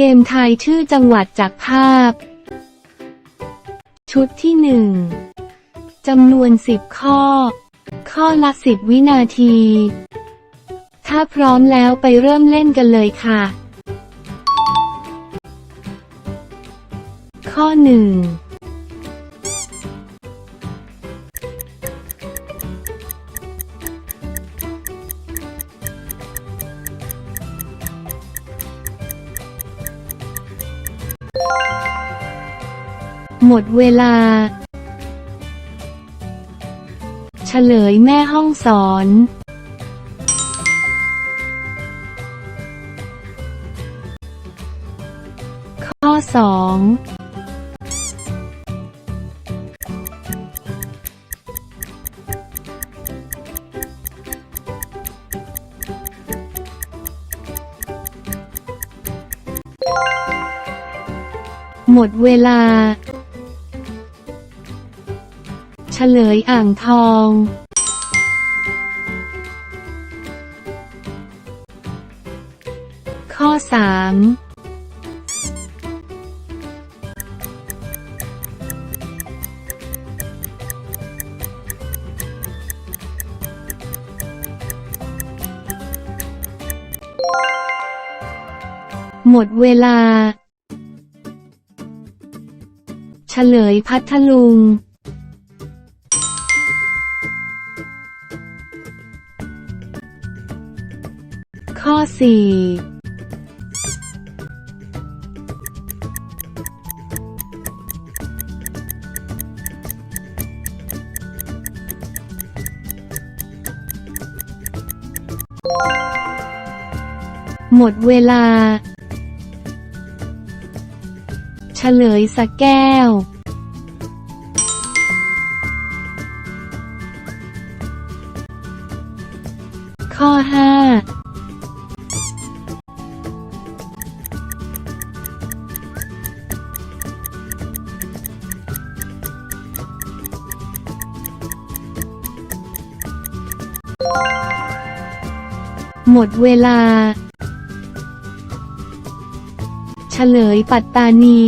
เกมทายชื่อจังหวัดจากภาพ ชุดที่หนึ่งจำนวนสิบข้อ ข้อละสิบวินาที ถ้าพร้อมแล้วไปเริ่มเล่นกันเลยค่ะ ข้อหนึ่ง หมดเวลา เฉลยแม่ห้องสอน ข้อสองหมดเวลา เฉลยอ่างทอง ข้อสามหมดเวลา เฉลยพัทลุง อ 4หมดเวลา เฉลยสแก้ว ข้อ 5 หมดเวลา เฉลยปัตตานี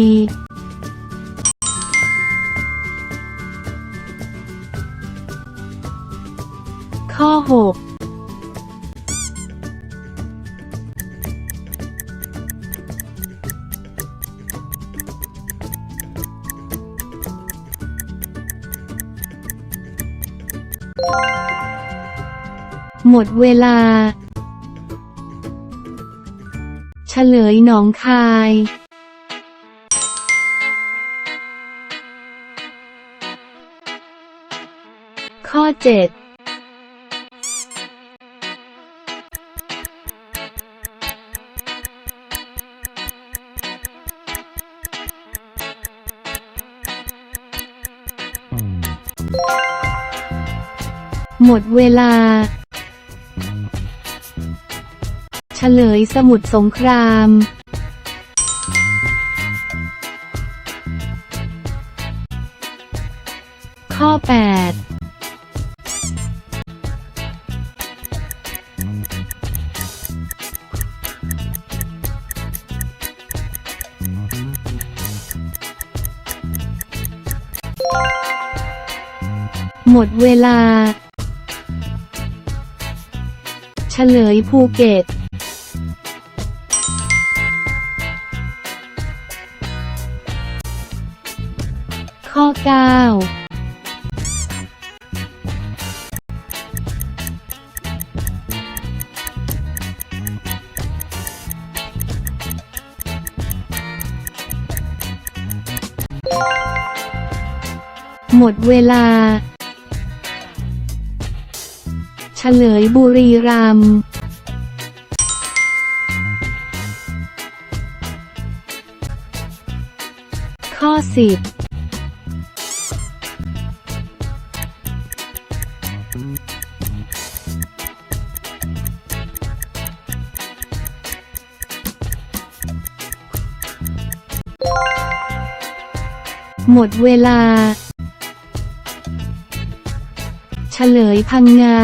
ข้อหก หมดเวลา เฉลยหนองคาย ข้อเจ็ดหมดเวลา เฉลยสมุทรสงครามข้อ 8 หมดเวลา เฉลยภูเก็ต ข้อ 9หมดเวลา เฉลยบุรีรัมย์ข้อสิบ หมดเวลา เฉลยพังงา